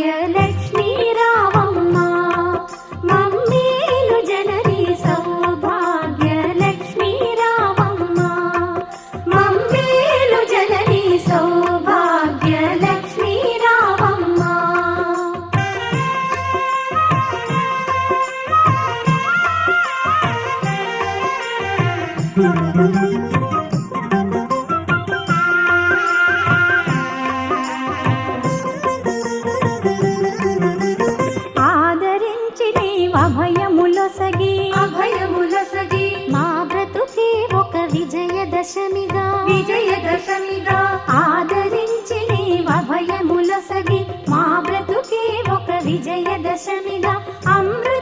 Bhagyalakshmi Ravamma. మమ్మీలు Janani Saubhagyalakshmi Ravamma. మమ్మీలు Janani Saubhagyalakshmi Ravamma. Thank you. విజయదశమిగా విజయదశమిగా ఆదరించి నీవభయముల సగి మా బ్రతుకే ఒక విజయదశమిగా. అమృత